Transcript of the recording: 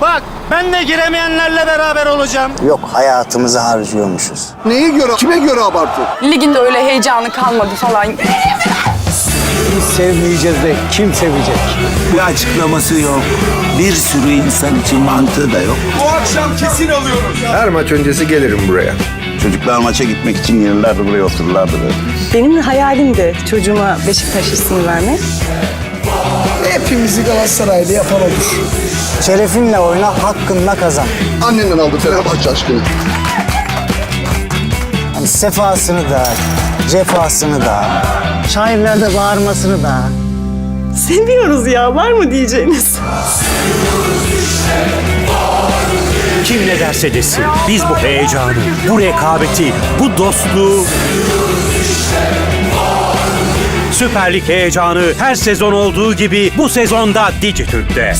Bak ben de giremeyenlerle beraber olacağım. Yok hayatımızı harcıyormuşuz. Neye göre, kime göre abartı? Liginde öyle heyecanı kalmadı falan. Biz sevmeyeceğiz de kim sevecek? Bir açıklaması yok. Bir sürü insan için mantığı da yok. Her maç öncesi gelirim buraya. Çocuklar maça gitmek için yıllardır buraya otururlardı. Benim de hayalim de çocuğuma Beşiktaş ismini vermek. Hepimizi Galatasaraylı yapan odur. Şerefinle oyna, hakkınla kazan. Annenden aldı Fenerbahçe aşkını. Hani sefasını da, cefasını da, şairlerde bağırmasını da. Seviyoruz ya var mı diyeceğiniz? Kim ne derse desin biz bu heyecanı, bu rekabeti, bu dostluğu Süper Lig heyecanı her sezon olduğu gibi bu sezonda Dijitürk'te.